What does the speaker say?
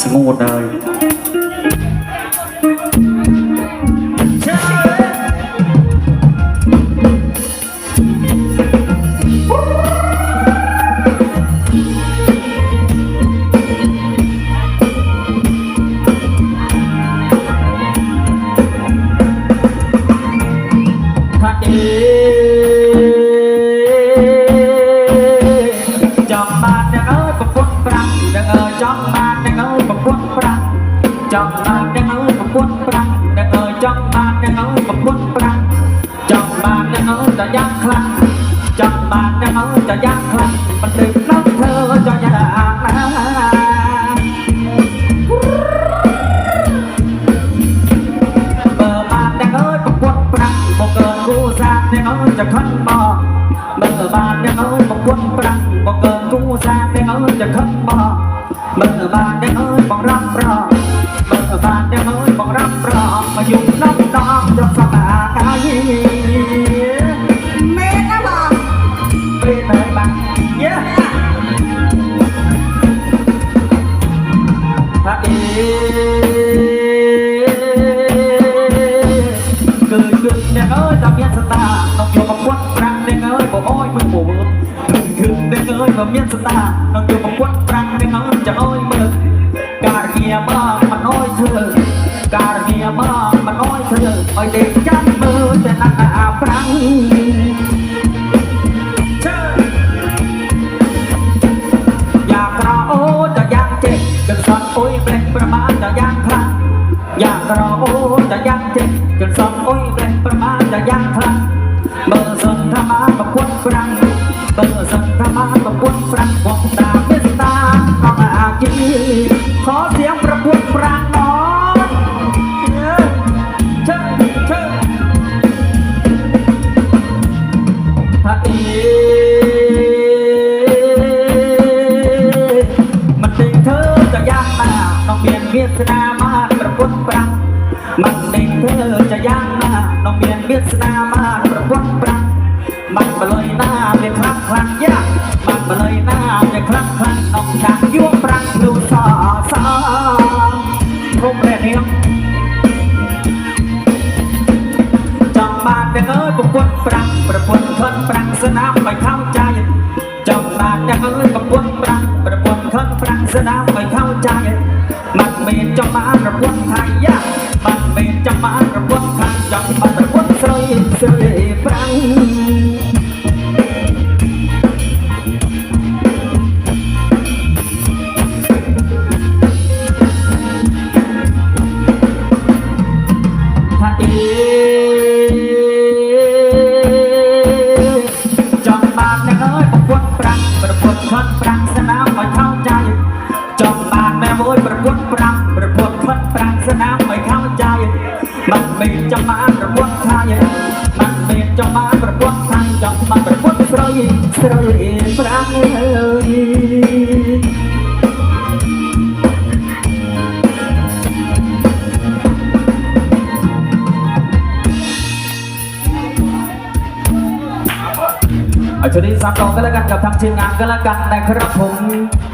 sống một đời Yeah. ចង់បាននឹងអើប្រពន្ធប្រាក់នឹងអើចង់បាននឹងអើប្រពន្ធប្រាក់ចង់បាននឹងអើតយ៉ាងខ្លាំងចង់បាននឹងអើតយ៉ាងខ្លាំងមិនដឹងក្នុងធ្វើចង់យ៉ាងណាបើបាននឹងអើប្រពន្ធប្រាក់មកកើគូសានឹងអើចខិនបងបើបាននឹងអើប្រពន្ធប្រាក់មកកើគូសានឹងអើចខិនបងមើលបានដឹងអើយបងរាប់រង អ្នកអើយតែមានសតាក្នុងយកប្រពន្ធប្រាំងអ្នកអើយបងអើយមើលមើលគឺអ្នកអើយតែមានសតាក្នុងយកប្រពន្ធប្រាំងអ្នកអើយจะអើយមើលការងារមកមិនអើយធ្វើការងារមកមិនអើយធ្វើឲ្យដេកចាំមើលតែណាអាប្រាំង ប្រាក់បងតាមេស្តាអបអាគីខអសៀងប្រពួតប្រាក់អឈើឈើថាអីមិនទេធ្វើតែយ៉ាងណាក្នុងមានមេស្តាមហាប្រពួតប្រាក់មិនទេធ្វើតែយ៉ាងណាក្នុងមានមេស្តាមហាប្រពួតប្រាក់មិនបលុយណាវាខ្លាំងខ្លាំងយ៉ា បានអង្គដាក់យកប្រាំងលូសសគ្រប់ព្រះនាងចាំបានទាំងអើយប្រពន្ធប្រាំងប្រពន្ធខនប្រាំងសណាមមិនខំចាយចាំបានទាំងអើយប្រពន្ធប្រាំងប្រពន្ធខនប្រាំងសណាមមិនខំចាយមិនមានចាំបានប្រពន្ធថៃយ៉ាមិនមានចាំបានប្រពន្ធខាងចាំបានប្រពន្ធស្រីស្រីប្រាំង โยประพวดปรักประพวดพัดปรักสนามไม่เข้าใจ มันมีจะมาประกวดไทยมันมีจะมาประกวดไทยจะมาประกวดสรอยสรอยปรักเลยชุดนี้สามดอกก็แล้วกันกับทางทีมงานก็แล้วกันในะครับผม